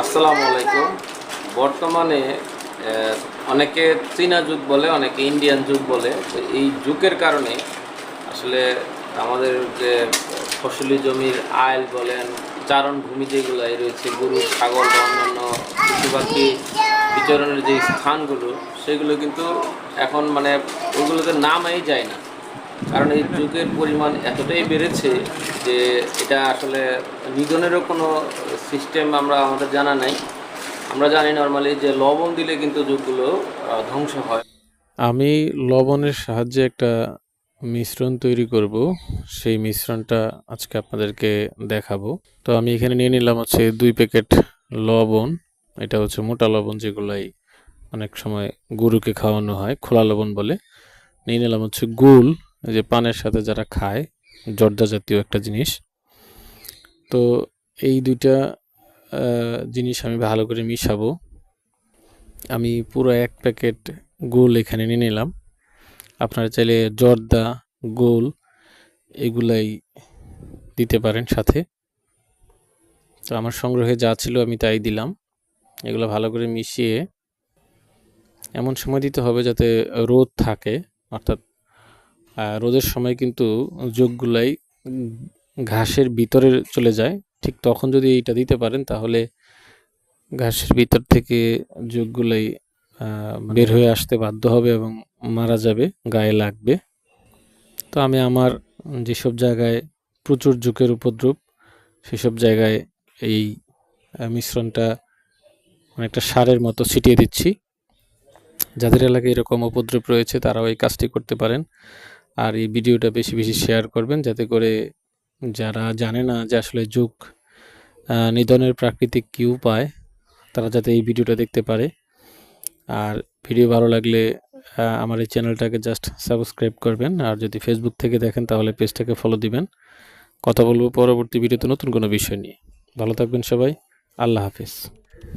আসসালামু আলাইকুম। বর্তমানে অনেকে চীনা যুগ বলে, অনেকে ইন্ডিয়ান যুগ বলে। তো এই যুগের কারণে আসলে আমাদের যে ফসলি জমির আইল বলেন চারণভূমি যেগুলো রয়েছে, গরু, ছাগল বা অন্যান্য পশু পাখি বিচরণের যে স্থানগুলো, সেগুলো কিন্তু এখন মানে ওগুলোতে নামাই যায় না। কারণ এই যুগের পরিমাণ এতটাই বেড়েছে যে এটা আসলে নিধনেরও কোনো সিস্টেম আমরা, আমাদের জানা নাই। আমরা জানি নর্মালি যে লবণ দিলে কিন্তু যুগগুলো ধ্বংস হয়। আমি লবণের সাহায্যে একটা মিশ্রণ তৈরি করব। সেই মিশ্রণটা আজকে আপনাদেরকে দেখাবো। তো আমি এখানে নিয়ে নিলাম হচ্ছে দুই প্যাকেট লবণ। এটা হচ্ছে মোটা লবণ যেগুলাই অনেক সময় গরুকে খাওয়ানো হয়, খোলা লবণ বলে। নিয়ে নিলাম হচ্ছে গুল যে পানের সাথে যারা খায় জর্দা জাতীয় একটা জিনিস। তো এই দুইটা জিনিস আমি ভালো করে মিশাবো। আমি পুরো এক প্যাকেট গোল এখানে নিয়ে নিলাম। আপনারা চাইলে জর্দা, গোল এগুলাই দিতে পারেন সাথে। তো আমার সংগ্রহে যা ছিল আমি তাই দিলাম। এগুলো ভালো করে মিশিয়ে এমন সময় দিতে হবে যাতে রোদ থাকে, অর্থাৎ রোদের সময় কিন্তু যোগগুলাই ঘাসের ভিতরে চলে যায়। ঠিক তখন যদি এইটা দিতে পারেন তাহলে ঘাসের ভিতর থেকে যোগগুলাই বের হয়ে আসতে বাধ্য হবে এবং মারা যাবে গায়ে লাগবে। তো আমি আমার যেসব জায়গায় প্রচুর জোকের উপদ্রব সেসব জায়গায় এই মিশ্রণটা অনেকটা সারের মতো ছিটিয়ে দিচ্ছি। যাদের এলাকায় এরকম উপদ্রব রয়েছে তারাও এই কাজটি করতে পারেন। আর এই ভিডিওটা বেশি বেশি শেয়ার করবেন যাতে করে যারা জানে না যে আসলে যুগ নিধনের প্রাকৃতিক কী উপায় তারা যাতে এই ভিডিওটা দেখতে পারে। আর ভিডিও ভালো লাগলে আমার এই চ্যানেলটাকে জাস্ট সাবস্ক্রাইব করবেন। আর যদি ফেসবুক থেকে দেখেন, তাহলে পেজটাকে ফলো দিবেন। কথা বলব পরবর্তী ভিডিওতে নতুন কোনো বিষয় নিয়ে। ভালো থাকবেন সবাই। আল্লাহ হাফিজ।